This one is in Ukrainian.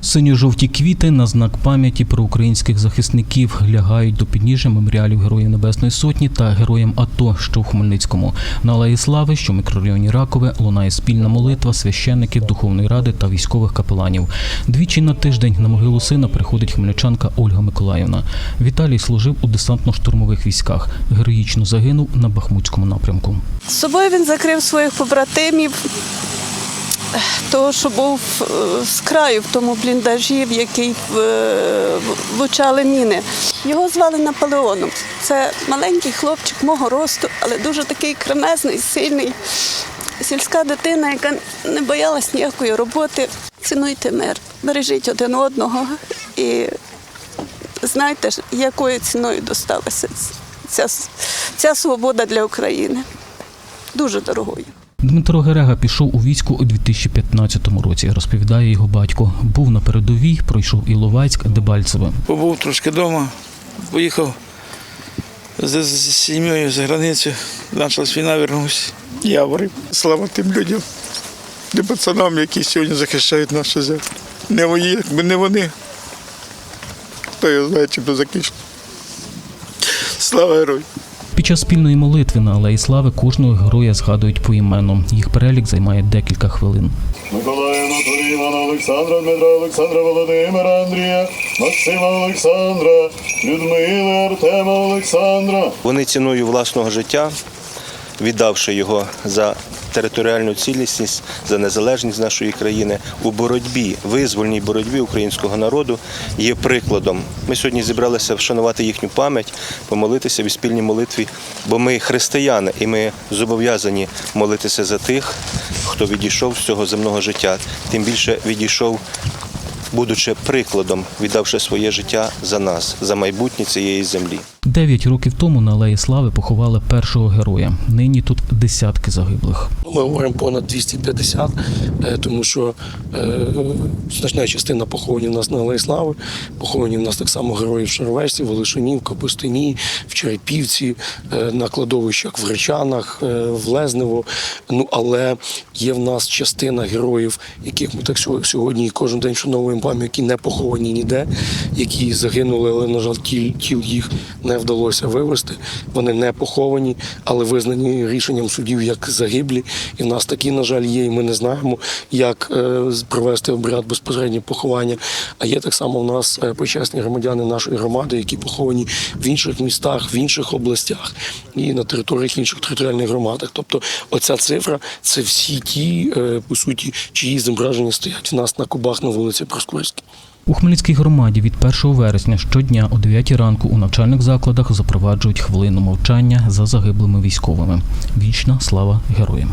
Синьо-жовті квіти на знак пам'яті про українських захисників лягають до підніжжя меморіалів Героїв Небесної Сотні та героям АТО, що в Хмельницькому. На Алеї Слави, що в мікрорайоні Ракове, лунає спільна молитва священників Духовної ради та військових капеланів. Двічі на тиждень на могилу сина приходить хмельничанка Ольга Миколаївна. Віталій служив у десантно-штурмових військах. Героїчно загинув на Бахмутському напрямку. З собою він закрив своїх побратимів, того, що був е, з краю в тому бліндажі, в який е, влучали міни. Його звали Наполеоном. Це маленький хлопчик мого росту, але дуже такий кремезний, сильний. Сільська дитина, яка не боялась ніякої роботи. Цінуйте мир, бережіть один одного і знайте, якою ціною досталася ця, ця свобода для України. Дуже дорогою. Дмитро Герега пішов у військо у 2015 році. Розповідає його батько. Був на передовій, пройшов Іловайськ, Дебальцеве. Побув трошки вдома, поїхав з, з сім'єю за границю, почалась війна, вернувся. Яворів. Слава тим людям, тим пацанам, які сьогодні захищають нашу землю. Не вони, якби не вони. Хто його знає, чим то закінчиться. Слава герою! Під час спільної молитви на Алеї Слави кожного героя згадують по імену. Їх перелік займає декілька хвилин. Миколая торівана Івана Олександра, Дмитра Олександра, Володимира Андрія, Максима Олександра, Людмили Артема Олександра. Вони ціною власного життя, віддавши його за територіальну цілісність, за незалежність нашої країни у боротьбі, визвольній боротьбі українського народу є прикладом. Ми сьогодні зібралися вшанувати їхню пам'ять, помолитися в спільній молитві, бо ми християни і ми зобов'язані молитися за тих, хто відійшов з цього земного життя, тим більше відійшов будучи прикладом, віддавши своє життя за нас, за майбутнє цієї землі. Дев'ять років тому на Алеї Слави поховали першого героя. Нині тут десятки загиблих. Ми говоримо понад 250, е, тому що е, значна частина поховані в нас на Алеї Слави, поховані в нас так само герої в Шаровесті, в в Капустині, в Черепівці, е, на кладовищах в Речанах, е, в Лезнево. Ну але є в нас частина героїв, яких ми так сьогодні і кожен день вшановуємо пам'ять, які не поховані ніде, які загинули, але на жаль, тіл, тіл їх не вдалося вивезти. Вони не поховані, але визнані рішенням судів як загиблі. І в нас такі, на жаль, є, і ми не знаємо, як е, провести обряд безпосередньо поховання. А є так само в нас е, почесні громадяни нашої громади, які поховані в інших містах, в інших областях і на територіях інших територіальних громадах. Тобто, оця цифра це всі ті, е, по суті, чиї зображення стоять в нас на кубах на вулиці Проскурській. У Хмельницькій громаді від 1 вересня щодня о 9 ранку у навчальних закладах запроваджують хвилину мовчання за загиблими військовими. Вічна слава героям.